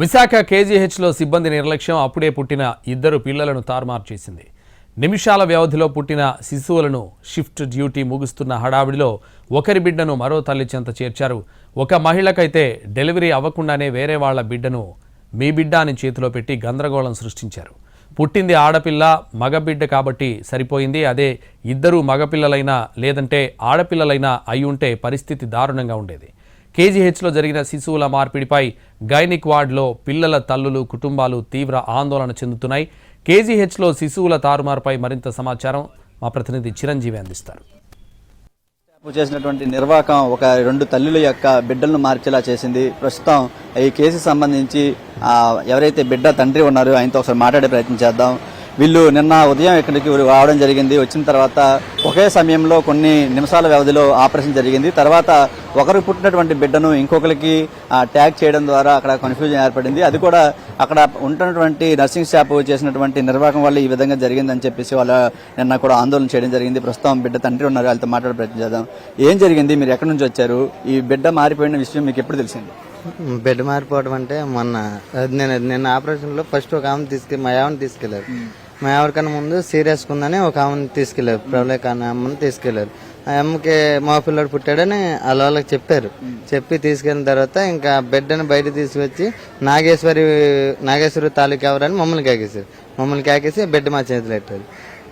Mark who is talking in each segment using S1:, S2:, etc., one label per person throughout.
S1: విశాఖ కేజీహెచ్లో సిబ్బంది నిర్లక్ష్యం అప్పుడే పుట్టిన ఇద్దరు పిల్లలను తారుమారు చేసింది. నిమిషాల వ్యవధిలో పుట్టిన శిశువులను షిఫ్ట్ డ్యూటీ ముగుస్తున్న హడావిడిలో ఒకరి బిడ్డను మరో తల్లి చెంత చేర్చారు. ఒక మహిళకైతే డెలివరీ అవ్వకుండానే వేరే వాళ్ళ బిడ్డను మీ బిడ్డ అని చేతిలో పెట్టి గందరగోళం సృష్టించారు. పుట్టింది ఆడపిల్ల మగబిడ్డ కాబట్టి సరిపోయింది. అదే ఇద్దరు మగపిల్లలైనా లేదంటే ఆడపిల్లలైనా అయి ఉంటే పరిస్థితి దారుణంగా ఉండేది. కేజీహెచ్లో జరిగిన శిశువుల మార్పిడిపై గైనిక్ వార్డులో పిల్లల తల్లులు కుటుంబాలు తీవ్ర ఆందోళన చెందుతున్నాయి. కేజీహెచ్లో శిశువుల తారుమారుపై మరింత సమాచారం మా ప్రతినిధి చిరంజీవి అందిస్తారు.
S2: చేసినటువంటి నిర్వాహకం ఒక రెండు తల్లుల యొక్క బిడ్డలను మార్చేలా చేసింది. ప్రస్తుతం ఈ కేసు సంబంధించి ఎవరైతే బిడ్డ తండ్రి ఉన్నారో ఆయనతో ఒకసారి మాట్లాడే ప్రయత్నం చేద్దాం. వీళ్ళు నిన్న ఉదయం ఇక్కడికి రావడం జరిగింది. వచ్చిన తర్వాత ఒకే సమయంలో కొన్ని నిమిషాల వ్యవధిలో ఆపరేషన్ జరిగింది. తర్వాత ఒకరు పుట్టినటువంటి బిడ్డను ఇంకొకరికి ట్యాగ్ చేయడం ద్వారా అక్కడ కన్ఫ్యూజన్ ఏర్పడింది. అది కూడా అక్కడ ఉంటున్నటువంటి నర్సింగ్ స్టాఫ్ చేసినటువంటి నిర్వాహకం వల్ల ఈ విధంగా జరిగిందని చెప్పేసి వాళ్ళ నిన్న కూడా ఆందోళన చేయడం జరిగింది. ప్రస్తుతం బిడ్డ తండ్రి ఉన్నారు. వాళ్ళతో మాట్లాడే ప్రయత్నం చేద్దాం. ఏం జరిగింది? మీరు ఎక్కడి నుంచి వచ్చారు? ఈ బిడ్డ మారిపోయిన విషయం మీకు ఎప్పుడు తెలిసింది?
S3: బెడ్ మారిపోవడం అంటే మొన్న నేను నేను ఆపరేషన్లో ఫస్ట్ ఒక ఆమెను తీసుకెళ్ళి మా ఆమెను తీసుకెళ్ళారు మా ఆవిడకన్నా ముందు సీరియస్ ఉందని ఒక ఆమెను తీసుకెళ్ళారు అనే అమ్మని తీసుకెళ్ళారు ఆ అమ్మకి మా పిల్లడు పుట్టాడని వాళ్ళ వాళ్ళకి చెప్పారు. చెప్పి తీసుకెళ్ళిన తర్వాత ఇంకా బిడ్డని బయట తీసుకొచ్చి నాగేశ్వరి నాగేశ్వరి తాలూకు ఎవరని మమ్మల్ని కాకేశారు. మమ్మల్ని కాకేసి బిడ్డ మా చేతిలో పెట్టారు.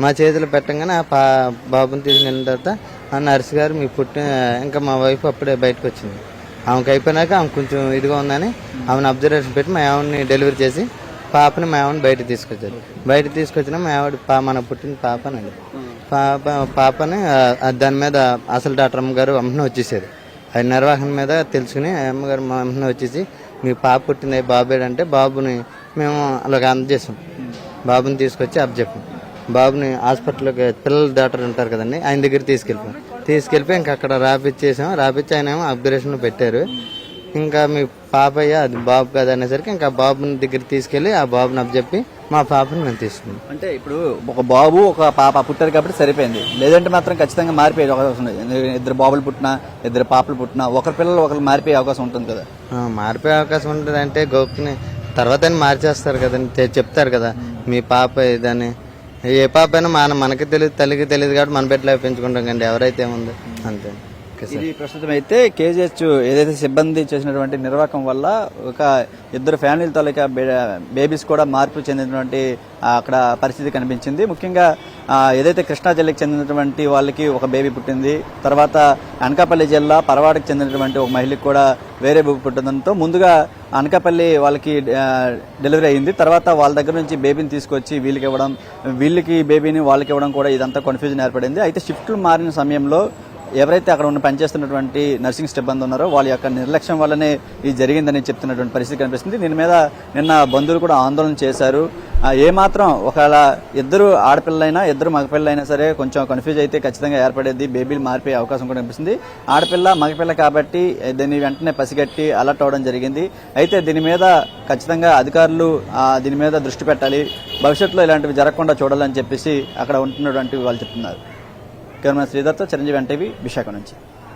S3: మా చేతిలో పెట్టంగానే ఆ పా బాబుని తీసుకెళ్ళిన తర్వాత ఆ నర్స్ గారు మీ పుట్టిన ఇంకా మా వైఫ్ అప్పుడే బయటకు వచ్చింది. ఆమెకి అయిపోయినాక ఆమె కొంచెం ఇదిగా ఉందని ఆమెను అబ్జర్వేషన్ పెట్టి మా ఆవిడని డెలివరీ చేసి పాపని మా ఆవిడని బయట తీసుకొచ్చారు. బయట తీసుకొచ్చిన మా ఆవిడ పా మన పుట్టిన పాపనండి పాప పాపని దాని మీద అసలు డాక్టర్ అమ్మగారు అమ్మని వచ్చేసారు. అది నిర్వహణ మీద తెలుసుకుని ఆ అమ్మగారు మా అమ్మని వచ్చేసి మీ పాప పుట్టింది బాబేడు అంటే బాబుని మేము అలాగ అందజేసాం బాబుని తీసుకొచ్చి అప్పచెప్పాం బాబుని హాస్పిటల్కి పిల్లల డాక్టర్ ఉంటారు కదండి ఆయన దగ్గర తీసుకెళ్ళిపోయాం తీసుకెళ్ళిపోయి ఇంకా అక్కడ రాపిచ్చేసాం రాపిచ్చి ఆయన ఏమో అబ్జర్వేషన్ పెట్టారు. ఇంకా మీ పాపయ్య అది బాబు కదా అనేసరికి ఇంకా బాబుని దగ్గర తీసుకెళ్ళి ఆ బాబుని అప్పచెప్పి మా పాపని మేము తీసుకున్నాం.
S2: అంటే ఇప్పుడు ఒక బాబు ఒక పాప పుట్టారు కాబట్టి సరిపోయింది. లేదంటే మాత్రం ఖచ్చితంగా మారిపోయే అవకాశం ఉంది ఇద్దరు బాబులు పుట్టినా ఇద్దరు పాపలు పుట్టినా ఒకరి పిల్లలు ఒకరు మారిపోయే అవకాశం ఉంటుంది కదా.
S3: మారిపోయే అవకాశం ఉంటుంది అంటే గోపుని తర్వాత మార్చేస్తారు కదండి. తె- చెప్తారు కదా మీ పాప ఇదని. ఏ పాప అయినా మన మనకి తెలియదు తల్లికి తెలియదు కాబట్టి మన బిడ్డలో పెంచుకుంటాం కండి. ఎవరైతే ఉంది అంతే.
S2: ఇది ప్రస్తుతం అయితే కేజీహెచ్ ఏదైతే సిబ్బంది చేసినటువంటి నిర్వాహకం వల్ల ఒక ఇద్దరు ఫ్యామిలీల తాలూకా బే- బేబీస్ కూడా మార్పు చెందినటువంటి అక్కడ పరిస్థితి కనిపించింది. ముఖ్యంగా ఏదైతే కృష్ణా జిల్లాకి చెందినటువంటి వాళ్ళకి ఒక బేబీ పుట్టింది తర్వాత అనకాపల్లి జిల్లా పరవాడకి చెందినటువంటి ఒక మహిళకి కూడా వేరే బేబీ పుట్టడంతో ముందుగా అనకాపల్లి వాళ్ళకి డెలివరీ అయింది. తర్వాత వాళ్ళ దగ్గర నుంచి బేబీని తీసుకొచ్చి వీళ్ళకి ఇవ్వడం వీళ్ళకి బేబీని వాళ్ళకి ఇవ్వడం కూడా ఇదంతా కన్ఫ్యూజన్ ఏర్పడింది. అయితే షిఫ్ట్లు మారిన సమయంలో ఎవరైతే అక్కడ ఉన్న పనిచేస్తున్నటువంటి నర్సింగ్ సిబ్బంది ఉన్నారో వాళ్ళ యొక్క నిర్లక్ష్యం వల్లనే ఇది జరిగిందని చెప్తున్నటువంటి పరిస్థితి కనిపిస్తుంది. దీని మీద నిన్న బంధువులు కూడా ఆందోళన చేశారు. ఏమాత్రం ఒకవేళ ఇద్దరు ఆడపిల్లలైనా ఇద్దరు మగపిల్లలైనా సరే కొంచెం కన్ఫ్యూజ్ అయితే ఖచ్చితంగా ఏర్పడేది బేబీలు మారిపోయే అవకాశం కూడా కనిపిస్తుంది. ఆడపిల్ల మగపిల్ల కాబట్టి దీన్ని వెంటనే పసిగట్టి అలర్ట్ అవ్వడం జరిగింది. అయితే దీని మీద ఖచ్చితంగా అధికారులు దీని మీద దృష్టి పెట్టాలి. భవిష్యత్తులో ఇలాంటివి జరగకుండా చూడాలని చెప్పేసి అక్కడ ఉంటున్నటువంటి వాళ్ళు చెప్తున్నారు. కెమెరా శ్రీధర్తో చిరంజీవి ఎన్టీవీ విశాఖ నుంచి